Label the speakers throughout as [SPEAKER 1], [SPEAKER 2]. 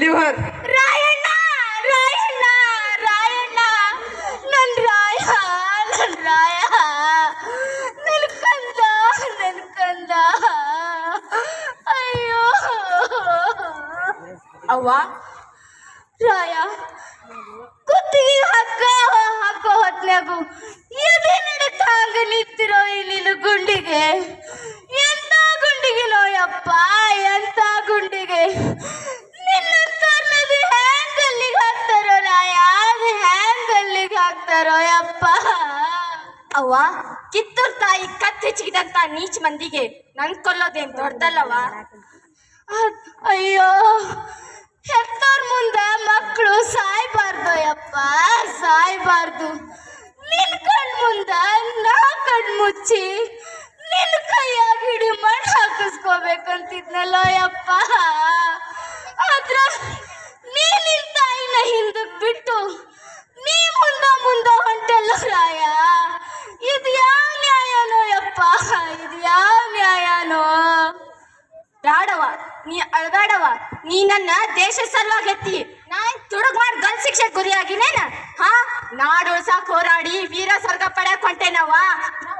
[SPEAKER 1] Liver.
[SPEAKER 2] Rayanna Rayanna Rayanna, ನನ್ ರಾಯ ನನ್ ರಾಯ. ನನ್ ಕಂದ ನನ್ ಕಂದ. ಅಯ್ಯೋ. ಅವ್ವ, ರಾಯ, ಕುತ್ತಿಗೆ ಹಗ್ಗ ಹಾಕೋ ಹೊತ್ನ್ಯಾಗು. ಎದೆ ನಡಕ ಹಂಗ ನಿಂತಿರೋ ಈ ನಿನ್ನ ಗುಂಡಿಗೆ. ಅಲ್ಲಿಗೆ ಹಾಕ್ತಾರೋ ಯಪ್ಪ? ಅವ್ವ, ಕಿತ್ತೂರ್ ತಾಯಿ ಕತ್ತೆ ಚಿಗಿದಂತ ನೀಚ್ ಮಂದಿಗೆ ನನ್ ಕೊಲ್ಲೋದೇನ್ ದೊಡ್ಡದಲ್ಲವ್ವ? ಅಯ್ಯೋ, ಹೆತ್ತೋರ್ ಮುಂದ ಮಕ್ಕಳು ಸಾಯ್ಬಾರ್ದು ಯಪ್ಪ, ಸಾಯ್ಬಾರ್ದು. ನಿನ್ ಕಣ್ ಮುಂದ ನಾ ಕಣ್ ಮುಚ್ಚಿ ನಿನ್ ಕೈಯಾಗ ಹಿಡಿ ಮಣ್ಣು ಹಾಕಿಸ್ಕೋಬೇಕಂತಿದ್ನಲ್ಲ ಯಪ್ಪ. ಆದ್ರ ನಿನ್ ತಾಯಿನ ಹಿಂದಕ್ ಬಿಟ್ಟು ಬ್ಯಾಡವ ನೀ ಅಳಬೇಡವ ನೀ ನನ್ನ ದೇಶ ಸಲುವಾಗಿ ಎತ್ತಿ ನಾ ತುಡುಗ್ ಮಾಡಿ ಗಲ್ ಶಿಕ್ಷೆ ಗುರಿಯಾಗಿನೇನ? ಹಾ? ನಾಡ್ ಉಳ್ಸಾಕ್ ಹೋರಾಡಿ ವೀರ ಸ್ವರ್ಗ ಪಡ್ಯಾಕ್ ಹೊಂಟೇನವ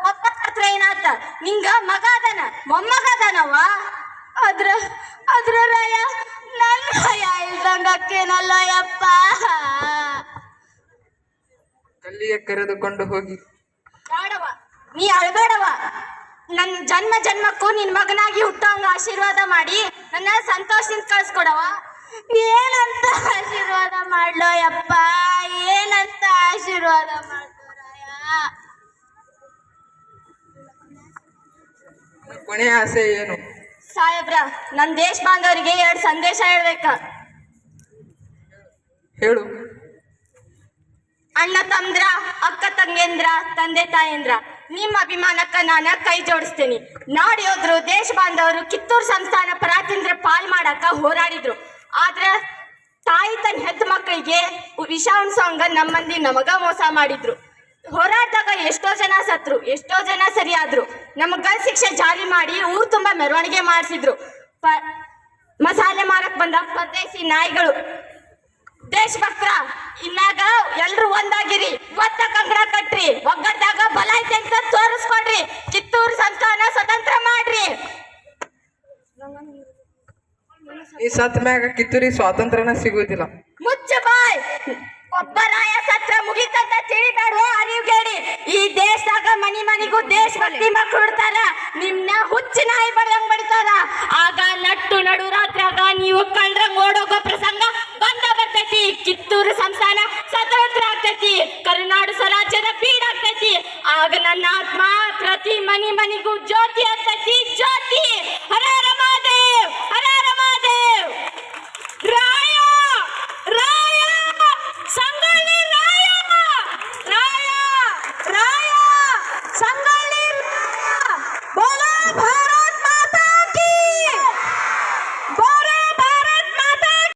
[SPEAKER 2] ಒಬ್ಬ ಹತ್ರ ಏನಾತ? ನಿಂಗ ಮಗ ಅದನ? ಮೊಮ್ಮಗ ಅದನವ ಅದ್ರ ಅದ್ರ ರಾಯ ನನ್ನ ರಾಯ ಇಲ್ದಂಗಕ್ಕೇನಲ್ಲ ಯಪ್ಪ.
[SPEAKER 1] ಕಲ್ಲಿಗೆ ಕರೆದುಕೊಂಡು ಹೋಗಿ.
[SPEAKER 2] ಬೇಡವ ನೀ ಅಳ್ಬೇಡವ ನನ್ನ ಜನ್ಮ ಜನ್ಮಕ್ಕೂ ನಿನ್ನ ಮಗನಾಗಿ ಹುಟ್ಟೋಂಗ ಆಶೀರ್ವಾದ ಮಾಡಿ ನನ್ನ ಸಂತೋಷದಿಂದ ಕಳ್ಸ್ಕೊಡವ. ಏನಂತ ಆಶೀರ್ವಾದ ಮಾಡ್ಲೋ ಯಪ್ಪ ಏನಂತ ಆಶೀರ್ವಾದ ಮಾಡ್ಲೋ ರಾಯ
[SPEAKER 1] ಕೊನೆಯ ಆಸೆ ಏನು?
[SPEAKER 2] ಸಾಹೇಬ್ರ ನನ್ನ ದೇಶ ಬಾಂಧವರಿಗೆ ಎರಡು ಸಂದೇಶ ಹೇಳ್ಬೇಕ.
[SPEAKER 1] ಹೇಳು.
[SPEAKER 2] ಅಣ್ಣ ತಂದ್ರ ಅಕ್ಕ ತಂಗೇಂದ್ರ ತಂದೆ ತಾಯಂದ್ರ. ನಿಮ್ಮ ಅಭಿಮಾನಕ್ಕ ನಾನು ಕೈ ಜೋಡಿಸ್ತೀನಿ. ನಾಡಿಯೋದ್ರು ದೇಶ ಬಾಂಧವರು, ಕಿತ್ತೂರು ಸಂಸ್ಥಾನ ಪರಾತಂತ್ರ ಪಾಲ್ ಮಾಡಕ್ಕ ಹೋರಾಡಿದ್ರು. ಆದ್ರ, ತಾಯಿ ತನ್ನ ಹೆತ್ತು ಮಕ್ಕಳಿಗೆ ವಿಷ ಉಣ್ಸೋಂಗ ನಮ್ಮಂದಿ ನಮಗ ಮೋಸ ಮಾಡಿದ್ರು. ಹೋರಾಟದಾಗ ಎಷ್ಟೋ ಜನ ಸತ್ರು, ಎಷ್ಟೋ ಜನ ಸರಿಯಾದ್ರು. ನಮಗ ಶಿಕ್ಷೆ ಜಾರಿ ಮಾಡಿ ಊರು ತುಂಬಾ ಮೆರವಣಿಗೆ ಮಾಡಿಸಿದ್ರು. ಪ, ಮಸಾಲೆ ಮಾರಕ್ ಬಂದ ಪರದೇಶಿ ನಾಯಿಗಳು. ದೇಶಭಕ್ತರ ಇನ್ನಾಗ ಎಲ್ರು ಒಂದಾಗಿರಿ. ಒತ್ತ ಕಂಕಣ ಕಟ್ರಿ. ಒಗ್ಗಟ್ಟಾಗ ಬಲ ಐತೆ ಅಂತ ತೋರಿಸ್ಕೊಡ್ರಿ ಕಿತ್ತೂರು ಸಂಸ್ಥಾನ ಸ್ವತಂತ್ರ ಮಾಡ್ರಿ
[SPEAKER 1] ಈ ಸತ್ ಮ್ಯಾಗ ಕಿತ್ತೂರಿ ಸ್ವಾತಂತ್ರ್ಯನ ಸಿಗುವುದಿಲ್ಲ.
[SPEAKER 2] ಮುಚ್ಚ ಬಾಯ್. ಒಬ್ಬ ರಾಯ ಸತ್ರ ಮುಗಿತಂತ ಅರಿವು ಕೇಳಿ. ಈ ದೇಶದಾಗ ಮನಿ ಮನಿಗೂ ದೇಶಭಕ್ತಿ ಮಕ್ಕಳು ಹುಡ್ತಾರ. ನಿಮ್ನ ಹುಚ್ಚಿ ನಾಯಿ ಬಡ್ದಂಗ್ ಬಡಿತಾರ. ಆಗ ನಟ್ಟು ನಡು ರಾತ್ರಾಗ ನೀವು ಕಳ್ರಂಗ್ ಓಡೋಗೋ ಪ್ರಸಂಗ ಬಂದ ಬರ್ತೈತಿ. ಕಿತ್ತೂರು ಸಂಸ್ಥಾನ ಸ್ವತಂತ್ರ ಆಗ್ತೈತಿ. ಕರುನಾಡು ಸ್ವರಾಜ್ಯದ ಬೀಡಾಗ್ತೈತಿ ಆಗ ನನ್ನ ಆತ್ಮ ಪ್ರತಿ ಮನಿ ಮನಿಗೂ ಜ್ಯೋತಿ ಆಗ್ತೈತಿ. 我们排。